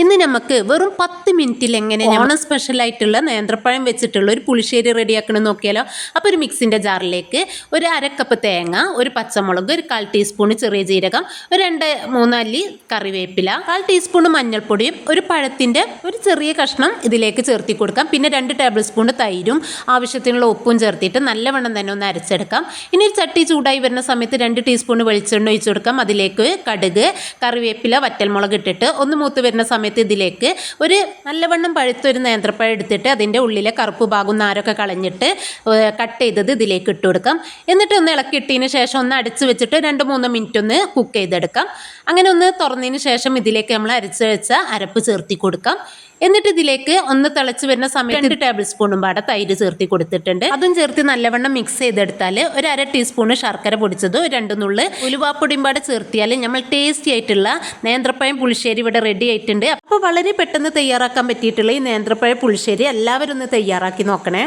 ഇന്ന് നമുക്ക് വെറും പത്ത് മിനിറ്റിൽ എങ്ങനെ ഓണം സ്പെഷ്യൽ ആയിട്ടുള്ള നേന്ത്രപ്പഴം വെച്ചിട്ടുള്ള ഒരു പുളിശ്ശേരി റെഡിയാക്കണം നോക്കിയാലോ? അപ്പോൾ ഒരു മിക്സിന്റെ ജാറിലേക്ക് ഒരു അരക്കപ്പ് തേങ്ങ ഒരു പച്ചമുളക് ഒരു കാൽ ടീസ്പൂൺ ചെറിയ ജീരകം ഒരു രണ്ട് മൂന്നല്ലി കറിവേപ്പില കാൽ ടീസ്പൂൺ മഞ്ഞൾപ്പൊടിയും ഒരു പഴത്തിന്റെ ഒരു ചെറിയ കഷ്ണം ഇതിലേക്ക് ചേർത്തി കൊടുക്കാം. പിന്നെ രണ്ട് ടേബിൾ സ്പൂൺ തൈരും ആവശ്യത്തിനുള്ള ഉപ്പും ചേർത്തിട്ട് നല്ലവണ്ണം തന്നെ ഒന്ന് അരച്ചെടുക്കാം. ഇനി ഒരു ചട്ടി ചൂടായി വരുന്ന സമയത്ത് രണ്ട് ടീസ്പൂൺ വെളിച്ചെണ്ണ ഒഴിച്ചു കൊടുക്കാം. അതിലേക്ക് കടുക് കറിവേപ്പില വറ്റൽമുളക് ഇട്ടിട്ട് ഒന്ന് മൂത്ത് വരുന്ന സമയത്ത് ഇതിലേക്ക് ഒരു നല്ലവണ്ണം പഴുത്തൊരു നേന്ത്രപ്പഴം എടുത്തിട്ട് അതിന്റെ ഉള്ളിലെ കറുപ്പ് ഭാഗം നാരൊക്കെ കളഞ്ഞിട്ട് കട്ട് ചെയ്തത് ഇതിലേക്ക് ഇട്ട് കൊടുക്കാം. എന്നിട്ട് ഒന്ന് ഇളക്കിയിട്ടതിന് ശേഷം ഒന്ന് അടിച്ച് വെച്ചിട്ട് രണ്ട് മൂന്ന് മിനിറ്റ് ഒന്ന് കുക്ക് ചെയ്തെടുക്കാം. അങ്ങനെ ഒന്ന് തുറന്നതിന് ശേഷം ഇതിലേക്ക് നമ്മൾ അരച്ച് വെച്ച അരപ്പ് ചേർത്തി കൊടുക്കാം. എന്നിട്ട് ഇതിലേക്ക് ഒന്ന് തിളച്ച് വരുന്ന സമയത്ത് രണ്ട് ടേബിൾ സ്പൂണും പാടെ തൈര് ചേർത്തി കൊടുത്തിട്ടുണ്ട്. അതും ചേർത്ത് നല്ലവണ്ണം മിക്സ് ചെയ്തെടുത്താൽ ഒരു അര ടീസ്പൂണ് ശർക്കര പൊടിച്ചത് രണ്ട് നുള്ള് ഉലുവാപ്പൊടിയും പാടെ ചേർത്തിയാൽ നമ്മൾ ടേസ്റ്റി ആയിട്ടുള്ള നേന്ത്രപ്പഴം പുളിശ്ശേരി ഇവിടെ റെഡി ആയിട്ടുണ്ട്. അപ്പോൾ വളരെ പെട്ടെന്ന് തയ്യാറാക്കാൻ പറ്റിയിട്ടുള്ള ഈ നേന്ത്രപ്പഴം പുളിശ്ശേരി എല്ലാവരും ഒന്ന് തയ്യാറാക്കി നോക്കണേ.